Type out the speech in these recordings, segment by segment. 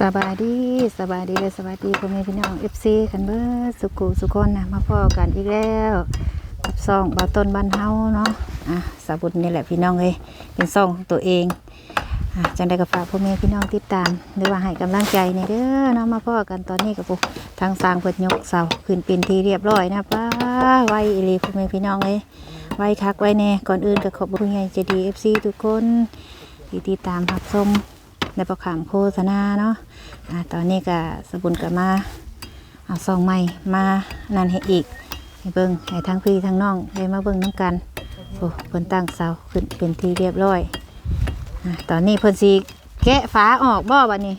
สบายดีสบายดีเลยสบายดีพ่อแม่พี่น้องเอฟซีกันเบิดสุขุสุคนนะมาพ่อกันอีกแล้วกับซองบาต้นบ้านเฮาเนาะอะสาบุญนี่แหละพี่น้องเลยเป็นซองของตัวเองอะจังได้ก็ฝากพ่อแม่พี่น้องติดตามหรือว่าให้กำลังใจในเด้อเนาะมาพ่อกันตอนนี้กับพวกทางสร้างเปิดยกเสาขึ้นเป็นที่เรียบร้อยนะป้าไว้อีหลีพ่อแม่พี่น้องเลยไว้คักไว้แน่ก่อนอื่นก็ขอบคุณใหญ่ใจดีเอฟซีทุกคนที่ติดตามรับชม ในประคำโฆษณาเนาะอ่าตอนนี้ก็สบุญกับมาเอาซองใหม่มานั่นให้อีกให้เบิ่งให้ทั้งพี่ทั้งน้องได้มาเบิ่งน้ำกันโอ้เพิ่นตั้งเสาขึ้นเป็นที่เรียบร้อยอ่าตอนนี้เพิ่นสิแกะฝาออกบ่บัดนี้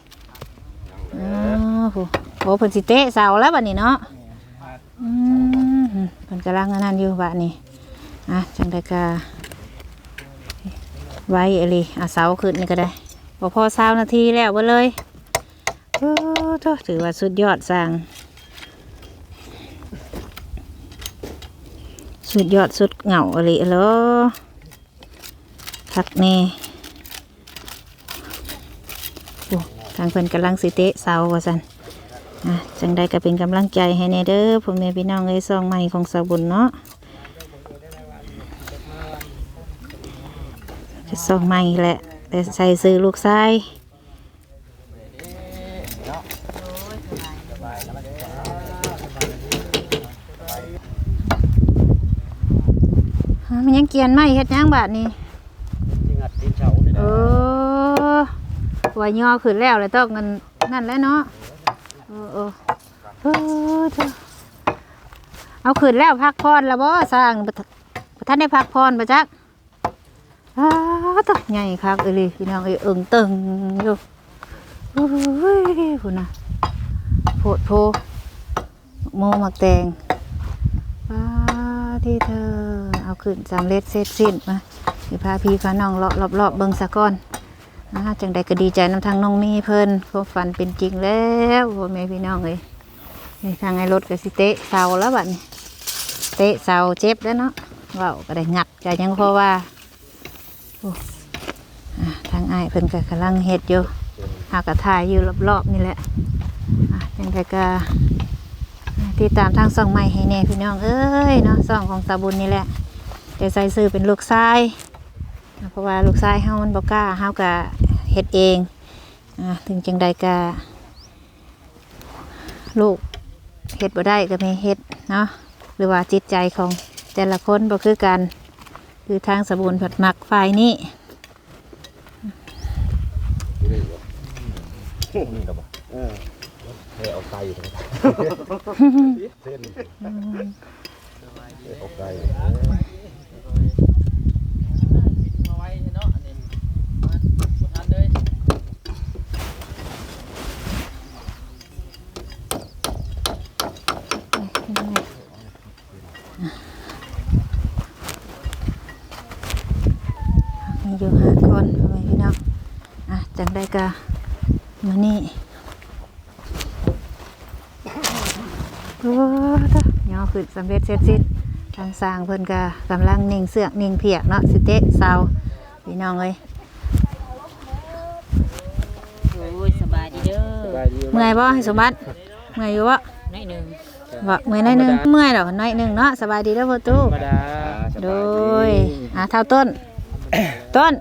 อ๋อโหโหเพิ่นสิเตะเสาแล้วบัดนี้เนาะอืมเพิ่นกำลังนนั้นอยู่บัดนี้อะจังไดก็ไว้อะไรอะเสาขึ้นนี่ก็ได้ พอพอเช้านาทีแล้วเบ่เลยโอ้โถถือว่าสุดยอดสั่งสุดยอดสุดเหงาอะไรเหรอคักแนี่ทางเพิ่นกำลังสิเตะเสาว่าสันจังใดก็เป็นกำลังใจให้แน่เด้อพ่อแม่พี่น้องเอ้ยซองใหม่ของสาบุญเนาะจะซองใหม่แหละ แต่ใส่ซื้อลูกชายฮะมันยังเกียนไหมเฮ็ดหยังบาดนี้จริงอัดตีนเสาเนี่ยเออว่าย่อขึ้นแล้วเลยต้องเงินนั่นแหล้วเนาะเออเออเออเจ้าเอาขึ้นแล้วพักพรแล้วบ่สร้างบ่ทันบ่ท่านได้พักพรบ่จักอ้าว ตกใหญ่คักเอ้ยเลยพี่น้องเอ้ยเอิงตึงอยู่โอ้ยพุ่นะโพดโพโมมักแตงป้าที่เธอ เอาขึ้นสำเร็จเสร็จสิ้นมาสิพาพี่พาน้องเลาะรอบๆเบิงสะก้อนจังใดก็ดีใจนำทางน้องมีเพิ่นความฝันเป็นจริงแล้วพ่อแม่พี่น้องเอ้ยนี่ทางไอ้รถก็สิเตะเสาแล้วบัดนี้เตะเสาเจ็บแล้วเนาะเว้าก็ได้งัดก็ยังเพราะว่า ทางไอ้เพิ่นก็กำลังเฮ็ดอยู่หากระถ่ายอยู่รอบๆนี่แหละอ่าจังใดก็ติดตามทางส่องใหม่ให้แน่พี่น้องเอ้ยเนาะส่องของสาบุญนี่แหละแต่ใส่ซื้อเป็นลูกชายเพราะว่าลูกชายเฮามันบ่กล้าเฮาก็เฮ็ดเองถึงจังใดก็ลูกเฮ็ดบ่ได้ก็ไม่เฮ็ดเนาะหรือว่าจิตใจของแต่ละคนบ่คือกัน คือทางสบูนผัดหมักฝ่ายนี้นี่หรอปะเออเฮ้เอาไก่อยู่ตรงนี้เส้นเอาไก่ มาไว้เนาะอันนี้มาบ่ทันเลย มีอยู่ห้าคนพ่อแม่พี่น้องอะ จังใดก็มื้อนี้โอ้ตะย่อขึ้นสำเร็จเสร็จสิ้นทางสร้างเพิ่นก็กำลังนิ่งเสือกนิ่งเพียกเนาะสิเตะเสาพี่น้องเอ้ยโอ้ยสบายดีเด้อเมื่อยบ่ให้สมบัติเมื่อยอยู่บ่น้อยหนึ่งบ่เมื่อยหน้อยหนึงเมื่อยดอกน้อยหนึงเนาะสบายดีเด้อพ่อตู้ธรรมดาโดยอะเท่าต้นต้น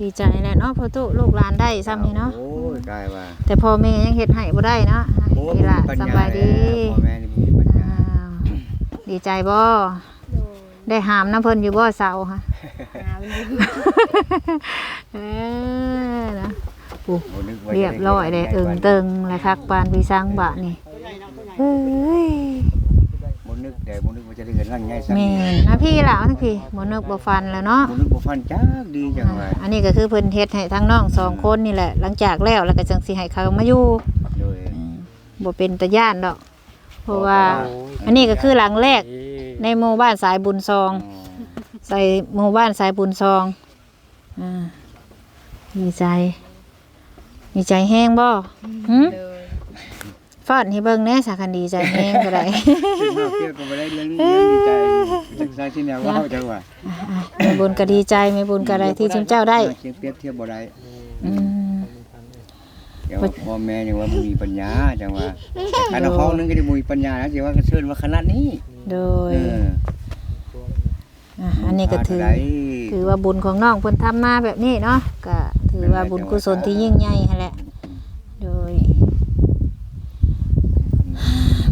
ดีใจแหละเนาะพ่อตู้ลูกหลานได้ซ้ำนี่เนาะโอ้ยกลายว่าแต่พ่อแม่ยังเฮ็ดให้บ่ได้เนาะโอ้นี่ล่ะปัญสญบายดีแล้วพ่อแม่นี่มีปัญญาอ้าวดีใจบ่ได้หามน้ำเพิ่นอยู่บ่เสาค่ะเออนะโอ้นึกว่าจะเรียบร้อยเลยเอิงเติงเลยคักปานพี่สร้างบะนี่เฮ้ยบ่นึก แต่บ่นึกว่าจะได้เงินร่างใหญ่สักแม่นนะพี่ล่ะทั้งพี่บ่นึกบ่ฟันแล้วเนาะบ่นึกบ่ฟันจักดีจังว่าอันนี้ก็คือเพิ่นเฮ็ดให้ทั้งน้องสองคนนี่แหละ หลังจากแล้วแล้วก็จังสิให้เขามาอยู่โดยบ่เป็นตาย่านดอก เพราะว่า อันนี้ก็คือหลังแรกในหมู่บ้านสายบุญซอง ใส่หมู่บ้านสายบุญซองอ่าดีใจดีใจแห้งบ่หึ ฟ้อนให้เบิ่งแหน่สาคันดีใจแห้งก็ได้ซึ่งเราเกี่ยวกับบ่ได้เรื่องนี้เรื่องดีใจจังซั่นที่แนวเว้าจังว่าแม่บุญก็ดีใจแม่บุญก็ได้ที่ชุมเจ้าได้เสียงเปรียบเทียบบ่ได้อืมเดี๋ยวพ่อแม่ยังว่าบ่มีปัญญาจังว่าคันเอาของนึงก็ได้บ่มีปัญญาแล้วสิว่าก็เชิญว่าขนาดนี้โดยเอออะอันนี้ก็ถือได้ถือว่าบุญของน้องเพิ่นทำมาแบบนี้เนาะก็ถือว่าบุญกุศลที่ยิ่งใหญ่หั่นแหละ โดย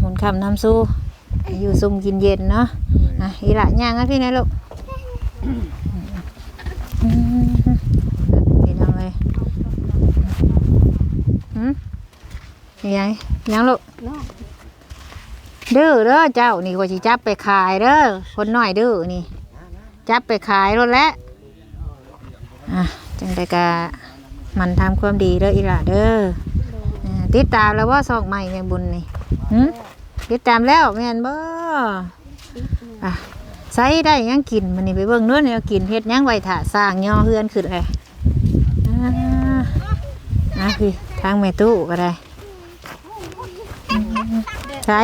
บุญคำน้ำสู้อยู่ซุ่มกินเย็นเนาะอะอีหละย่างนะพี่นะลูกพี่น้องเลยหืมยังยังลูกเด้อเด้อเจ้านี่ว่าสิจับไปขายเด้อคนน้อยเด้อนี่ จับไปขายรถแล้วอะจังได้กะมันทำความดีเด้ออีหล่ะเด้อติดตามแล้วว่าซอกใหม่แม่บุญนี่หึ ติดตามแล้วแม่นบ่อะใส่ได้หยังกินมันนี่ไปเบิ่งเนู้นเนี่ยกินเฮ็ดหยังไว้ถ่าสร้างย่อเฮือนขึ้นเลยอ่าอะพี่ทางแม่ตู้ก็ได้อืมใส่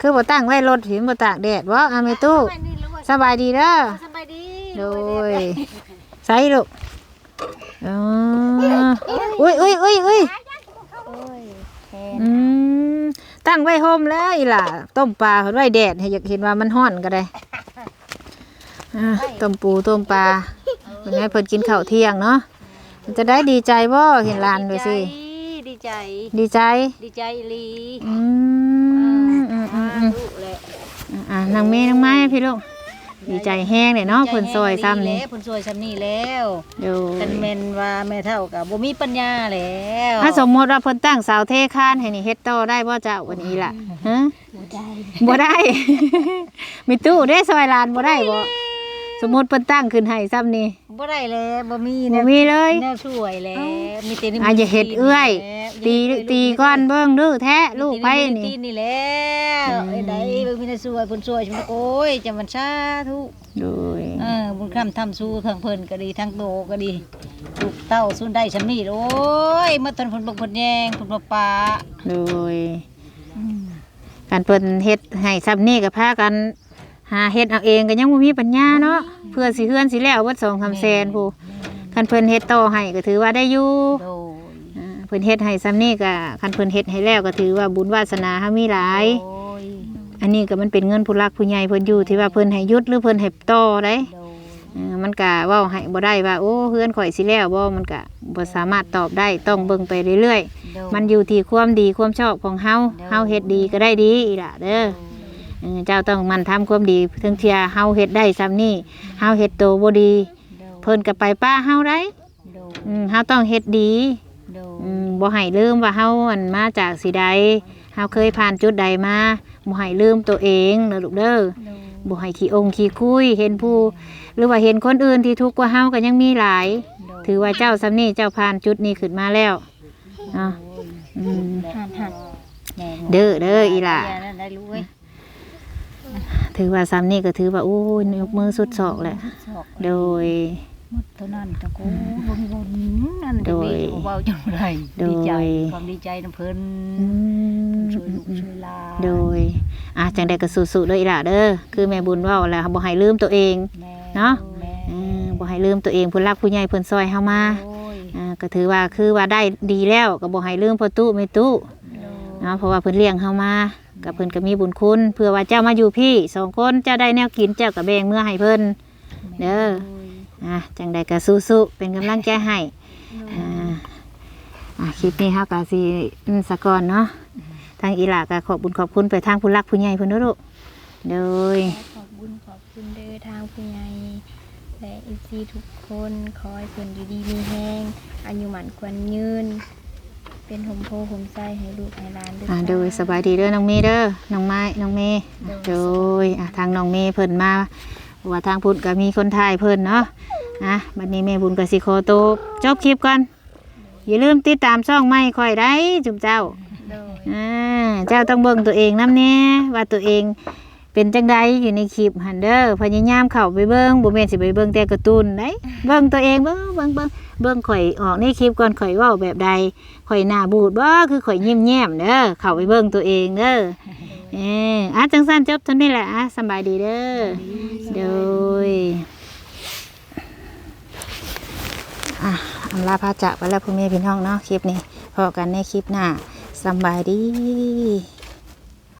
คือบ่ตั้งไว้รถหิมบ่ตากแดดบ่อะแม่ตู้สบายดีเด้อสบายดีโดยใส่ลูกอ๋ออุ้ยอุ้ยอุ้ยอุ้ยโอ้ยแทนอืม ตั้งไว้โฮมแล้วอีหล่ะต้มปลาเพิ่นไว้แดดให้อยากเห็นว่ามันฮ้อนก็ได้อะต้มปูต้มปลาเพิ่นให้เพิ่นกินข้าวเที่ยงเนาะมันจะได้ดีใจบ่เห็นหลานด้วยสิ ดีใจ ดีใจ ดีใจอีหลีอืมอืมอืมอืมลูกแหละ อะนางเมย์นางไม้พี่ลูก ดีใจแห้งเลยเนาะเพิ่นซอยซ้ำนี่เพิ่นซอยซ้ำนี่แล้วเดี๋ยวกันแม่นว่าแม่เฒ่ากับบ่มีปัญญาแล้วถ้าสมมติว่าเพิ่นตั้งเสาเทคานให้นี่เฮ็ดต่อได้บ่เจ้าวันนี้ล่ะฮะบ่ได้บ่ได้มีตู้ได้ซอยลานบ่ได้บ่ สมมติเพิ่นตั้งขึ้นให้ซ้ำนี่บ่ได้แล้วบ่มีบ่มีเลยแนวช่วยแล้วมีแต่นี่อาจจะเฮ็ดเอื้อย ตีตีก้อนเบิ่งดื้อแท้ลูกไผตีนี่นี่แล้วไอ้ใดบ่มีแต่ช่วยเพิ่นช่วยฉันโอ้ยจำมันสาธุโดยเออบุญคำทำสู้ทั้งเพิ่นก็ดีทั้งโตก็ดีลูกเต้าสู้ได้ฉันนี่โอ้ยมาตอนเพิ่นบกเพิ่นแยงเพิ่นบ่ปาโดยการเพิ่นเฮ็ดให้ซ้ำนี่ก็พากัน หาเฮ็ดเอาเองก็ยังบ่มีปัญญาเนาะเพื่อสิเฮือนสิแล้วเบิด2-3แสนผู้คันเพิ่นเฮ็ดต่อให้ก็ถือว่าได้อยู่โดยอ่าเพิ่นเฮ็ดให้ซ้ำนี่ก็คันเพิ่นเฮ็ดให้แล้วก็ถือว่าบุญวาสนาเฮามีหลาย โดยอันนี้ก็มันเป็นเงินผู้รักผู้ใหญ่เพิ่นอยู่ที่ว่าเพิ่นให้หยุดหรือเพิ่นให้ต่อได้โดยเออมันก็เว้าให้บ่ได้ว่าโอ้เฮือนข่อยสิแล้วบ่มันก็บ่สามารถตอบได้ต้องเบิ่งไปเรื่อยโดยๆมันอยู่ที่ความดีความชอบของเฮาเด้อเฮาเฮ็ดดีก็ได้ดีอีหล่ะเด้อเออ เจ้าต้องมันทำความดีถึงเที่ยเฮาเฮ็ดได้ซ้ำนี่เฮาเฮ็ดโตบ่ดีโดยเพิ่นก็ไปป้าเฮาได้โดยอืมเฮาต้องเฮ็ดดีโดยอืมบ่ให้ลืมว่าเฮาอันมาจากสิใดเฮาเคยผ่านจุดใดมาบ่ให้ลืมตัวเองเด้อลูกเด้อโดยบ่ให้ขี้องขี้คุยเห็นผู้ หรือว่าเห็นคนอื่นที่ทุกข์กว่าเฮาก็ยังมีหลายโดยถือว่าเจ้าสำนี่เจ้าผ่านจุดนี้ขึ้นมาแล้วเนาะอืมหันหันแม่เด้อเด้ออีหล่ะ ย่านั่นได้รู้เว้ย ถือว่าสำนี่ก็ถือว่าโอ้ยยกมือสุดศอกแหละสอกโดย หมดเท่านั้นจังกูบ่มีบุญนั่นโดยเว้าจังไดโดย ดีใจความดีใจนํเพิ่นอืมช่วยลูกช่วยหลานโดยอะจังใดก็สู้ๆเด้ออีหล่ะเด้อคือแม่บุญเว้าแล้วบ่ให้ลืมตัวเอง แม่เนาะ แม่เออบ่ให้ลืมตัวเองผู้รักผู้ใหญ่เพิ่นซอยเฮามาโอ้ยอ่าก็ถือว่าคือว่าได้ดีแล้วก็บ่ให้ลืมพ่อตู้แม่ตู้โดย เนาะเพราะว่าเพิ่นเลี้ยงเฮามากับเพิ่นก็มีบุญคุณ เพื่อว่าเจ้ามาอยู่พี่สองคนเจ้าได้แนวกินเจ้าก็แบ่งเมื่อให้เพิ่นเด้ออะจังใดก็สู้ๆเป็นกำลังใจให้อ่าอะคลิปนี้เฮาก็สิอืมสะก่อนเนาะทางอีหลาก็ขอบบุญขอบคุณไปทางผู้รักผู้ใหญ่เพิ่นเด้อลูกโดย ขอบบุญขอบคุณเด้อทางผู้ใหญ่และเอซีทุกคน ขอให้เพิ่นอยู่ดีมีแห้งอายุหมันควรยืน เป็นหมโพหมไส้ให้ลูกให้หลานด้วยอ่าโดยสบายดีเด้อน้องเมย์เด้อน้องไม้น้องเมย์โดยอะทางน้องเมย์เพิ่นมาว่าทางพุ่นก็มีคนถ่ายเพิ่นเนาะอะบัดนี้แม่บุญก็สิขอตัวจบคลิปก่อนอย่าลืมติดตามช่องใหม่ค่อยได้จุมเจ้า โดย อ่าเจ้าต้องเบิ่งตัวเองน้ำแน่ว่าตัวเอง เป็นจังไดอยู่ในคลิปฮันเดอร์พยายามเข้าไปเบิ้งบ่แม่นสิไปเบิ้งแต่กระตูนได้เบิ้งตัวเองเบิ้งเบิ้งเบิ้งข่อยออกในคลิปก่อนข่อยเว้าแบบใดข่อยหน้าบูดบ่คือข่อยยิ้มแย้มเด้อเข้าไปเบิ้งตัวเองเด้อเอออะจังสั้นจบตอนนี้แหละอะสบายดีเด้อโดยอะอำลาพระจัะไปแล้วพ่อแม่พี่น้องเนาะคลิปนี้พอกันในคลิปหน้าสบายดี